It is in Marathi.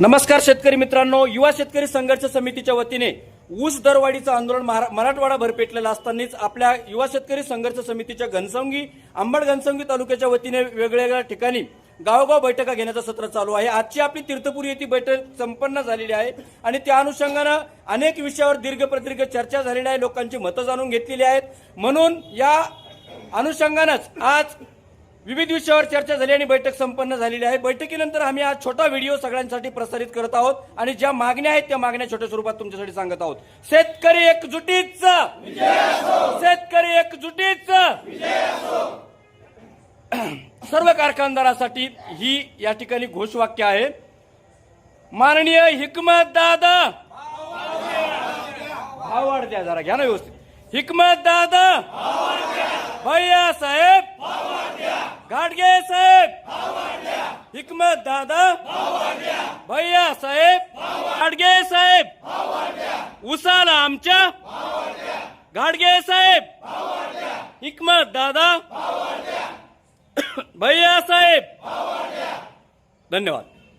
नमस्कार शेतकरी मित्रांनो युवा शेतकरी संघर्ष समितीच्या वतीने ऊस दरवाढीचं आंदोलन महारा- मराठवाडा भरपेटलेलं असतानाच आपल्या युवा शेतकरी संघर्ष समितीच्या घनसंगी अंबड घनसंगी तालुक्याच्या वतीने वेगवेगळ्या ठिकाणी गावोगाव बैठका घेण्याचं सत्र चालू आहे. आजची आपली तीर्थपुरी येथे बैठक संपन्न झालेली आहे आणि त्या अनुषंगानं अनेक विषयावर दीर्घ प्रदीर्घ चर्चा झालेली आहे. लोकांची मतं जाणून घेतलेली आहेत. म्हणून या अनुषंगानंच आज विविध विषयावर चर्चा झाली आणि बैठक संपन्न झालेली आहे. बैठकीनंतर आम्ही आज छोटा व्हिडिओ सगळ्यांसाठी प्रसारित करत आहोत आणि ज्या मागण्या आहेत त्या मागण्या छोट्या स्वरूपात तुमच्यासाठी सांगत आहोत. शेतकरी एकजुटीच! शेतकरी एकजुटीच! सर्व कारखानदारासाठी ही या ठिकाणी घोषवाक्य आहे. माननीय हिकमत दादा! भावाड द्या जरा घ्या ना व्यवस्थित. हिकमत दादा! भैया साहेब! गाडगे साहेब. हिकमत दादा. भैया साहेब. गाडगे साहेब. उसाला आमच्या. गाडगे साहेब. हिकमत दादा. भैया साहेब. धन्यवाद.